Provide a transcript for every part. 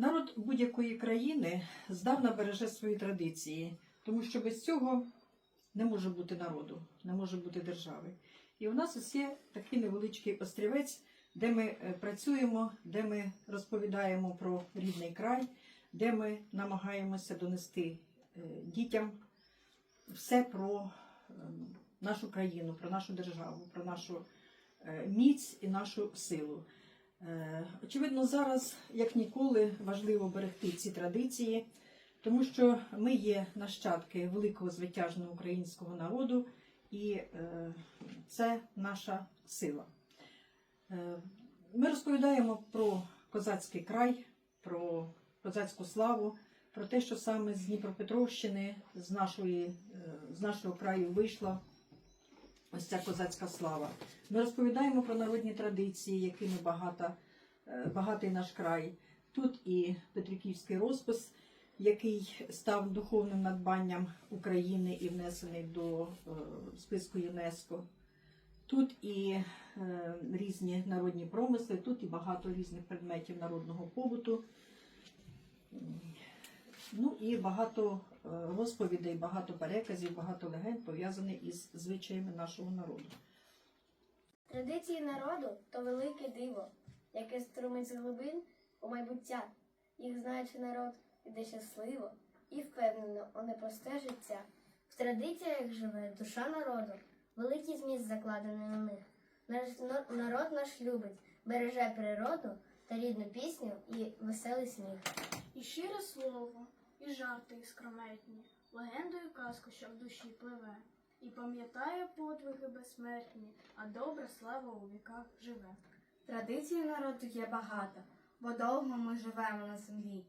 Народ будь-якої країни здавна береже свої традиції, тому що без цього не може бути народу, не може бути держави. І у нас ось є такий невеличкий острівець, де ми е, працюємо, де ми розповідаємо про рідний край, де ми намагаємося донести е, дітям все про е, нашу країну, про нашу державу, про нашу міць і нашу силу. Е, Очевидно, зараз, як ніколи, важливо берегти ці традиції, тому що ми є нащадки великого звитяжного українського народу, і е, це наша сила. Е, Ми розповідаємо про козацький край, про козацьку славу, про те, що саме з Дніпропетровщини, з, нашої, з нашого краю вийшла ось ця козацька слава. Ми розповідаємо про народні традиції, якими багата, е, багатий наш край. Тут і Петриківський розпис, який став духовним надбанням України і внесений до е, списку ЮНЕСКО. Тут і е, різні народні промисли, тут і багато різних предметів народного побуту. Ну і багато розповідей, багато переказів, багато легенд пов'язаних із звичаями нашого народу. Традиції народу то велике диво, яке струмить з глибин у майбуття. Їх знаючи народ іде щасливо і впевнено у непросте життя. В традиціях живе душа народу, великий зміст закладений у них. Наш народ наш любить, береже природу та рідну пісню і веселий сміх. І щире слово, і жарти іскрометні, легенду і казку, що в душі пливе, і пам'ятає подвиги безсмертні, а добра слава у віках живе. Традицій народу є багато, бо довго ми живемо на землі.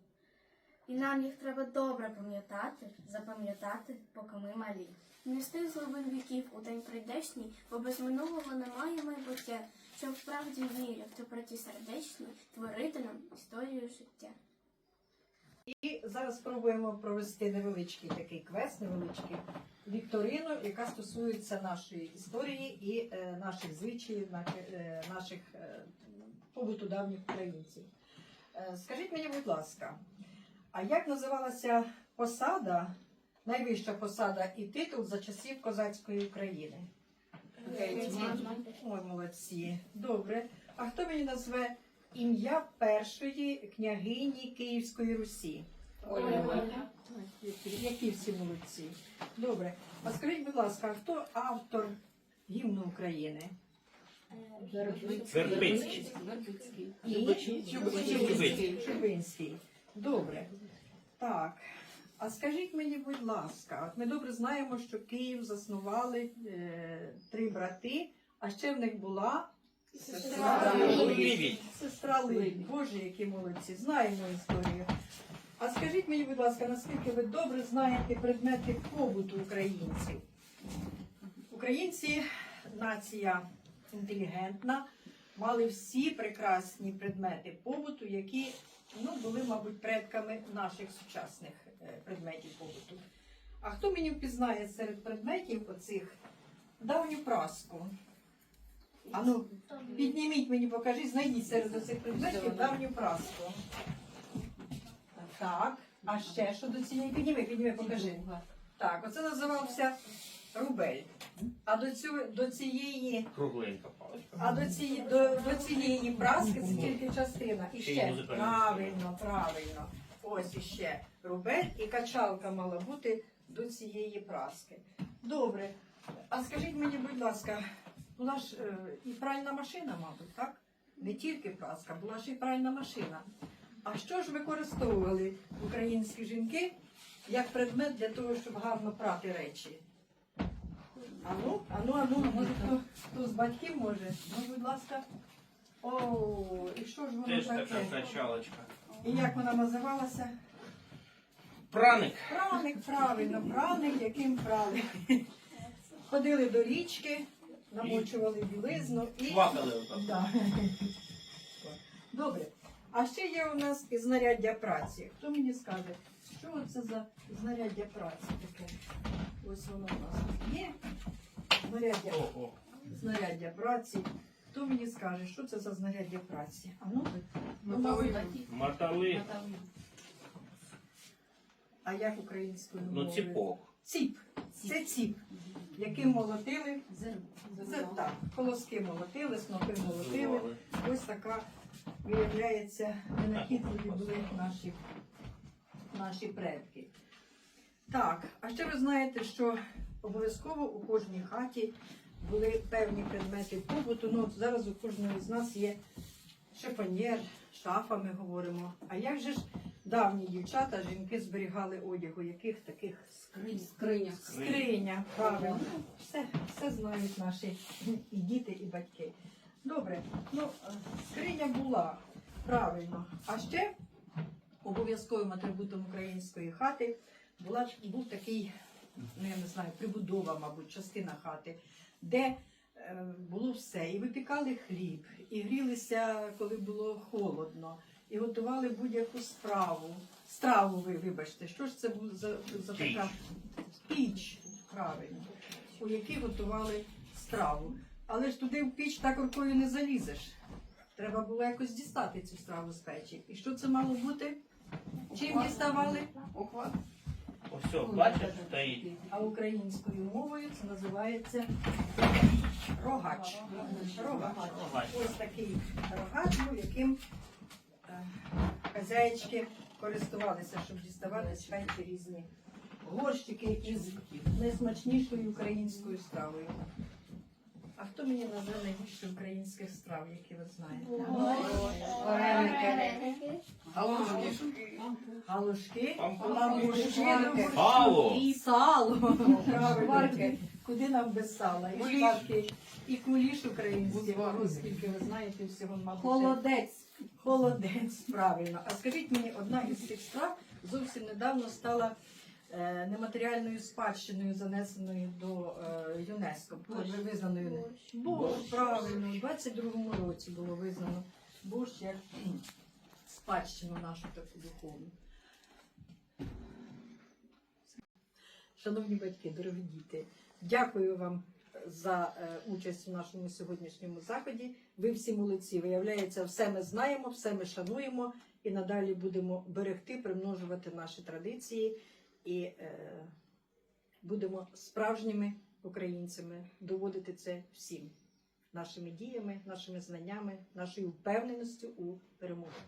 І нам їх треба добре пам'ятати, запам'ятати, поки ми малі. Нести з глибин віків у день прийдешній, бо без минулого немає майбуття, що вправді вірю в доброті сердечній, творити нам історію життя. І зараз спробуємо провести невеличкий такий квест, невеличкий вікторину, яка стосується нашої історії і е, наших звичаїв, наших, е, наших е, побуту давніх українців. Е, скажіть мені, будь ласка, а як називалася посада, найвища посада і титул за часів козацької України? Ой, молодці. Добре. А хто мені назве ім'я першої княгині Київської Русі? Ой, Які, які всі молодці. Добре. А скажіть, будь ласка, хто автор гімну України? Вербицький. І Чубинський. Чубинський. Добре. Так. А скажіть мені, будь ласка, от ми добре знаємо, що Київ заснували е, три брати, а ще в них була сестра Лівій. Сестра Лилі. Боже, які молодці, знаємо історію. А скажіть мені, будь ласка, наскільки ви добре знаєте предмети побуту українців? Українці нація інтелігентна, мали всі прекрасні предмети побуту, які ну, були, мабуть, предками наших сучасних е, предметів побуту. А хто мені впізнає серед предметів оцих давню праску? А ну, підніміть мені, покажіть, знайдіть серед цих предметів давню праску. Так, а ще що до цієї? Підніми, підніми, покажи. Так, оце називався рубель. А до цього до цієї, Кругленька паличка. а до цієї до, до цієї праски це тільки частина. І Ще й ще музикальний правильно, правильно. Ось іще рубель і качалка мала бути до цієї праски. Добре. А скажіть мені, будь ласка, була ж е, і пральна машина, мабуть, так? Не тільки праска, була ж і пральна машина. А що ж використовували українські жінки як предмет для того, щоб гарно прати речі? Ану, ану, ану, може хто, хто з батьків може? Ну, будь ласка. О, і що ж воно Теж така таке? качалочка. І як вона називалася? Праник. Праник, правильно, праник, яким прали. Ходили до річки, намочували білизну і. Квакали отак. Да. Добре. А ще є у нас і знаряддя праці. Хто мені скаже, що це за знаряддя праці таке? Ось воно у нас є. Знаряддя, О, о. знаряддя праці. Хто мені скаже, що це за знаряддя праці? А ну, Мотовило. Мотали. а як українською Ну, мовою? ціпок. Ціп. Це ціп, яким молотили. Це так, колоски молотили, снопи молотили. Ось така виявляється винахідливі були наші, наші предки. Так, а ще ви знаєте, що обов'язково у кожній хаті були певні предмети побуту. Ну, от зараз у кожного з нас є шифоньєр, шафа, ми говоримо. А як же ж давні дівчата, жінки зберігали одяг, у яких таких Скриня. Скриня, правильно. Все, все знають наші і діти, і батьки. Добре, ну е, скриня була, правильно. А ще обов'язковим атрибутом української хати була, був такий, ну я не знаю, прибудова, мабуть, частина хати, де е, було все. І випікали хліб, і грілися, коли було холодно, і готували будь-яку справу. Страву ви вибачте, що ж це був за, за така піч, правильно, у якій готували страву. Але ж туди в піч так рукою не залізеш. Треба було якось дістати цю страву з печі. І що це мало бути? Чим діставали? Охват. Ось, бачиш, стоїть. А українською мовою це називається рогач. Рогач. Рогач. Ось такий рогач, яким е, хазяїчки користувалися, щоб діставати печі різні горщики із найсмачнішою українською стравою. А хто мені назве найбільше українських страв, які ви знаєте? Вареники. Галушки. Галушки, пампушки, Сало. і сало. Правильно. Куди нам без сала? І Куліш. і куліш український, оскільки ви знаєте всього, мабуть. Холодець. Холодець, правильно. А скажіть мені, одна із цих страв зовсім недавно стала е, нематеріальною спадщиною, занесеною до е, ЮНЕСКО, вже визнаною. Борщ, правильно, у 22-му році було визнано борщ як м, спадщину нашу таку духовну. Шановні батьки, дорогі діти, дякую вам за е, участь у нашому сьогоднішньому заході. Ви всі молодці. Виявляється, все ми знаємо, все ми шануємо і надалі будемо берегти, примножувати наші традиції і е, будемо справжніми українцями, доводити це всім нашими діями, нашими знаннями, нашою впевненістю у перемозі.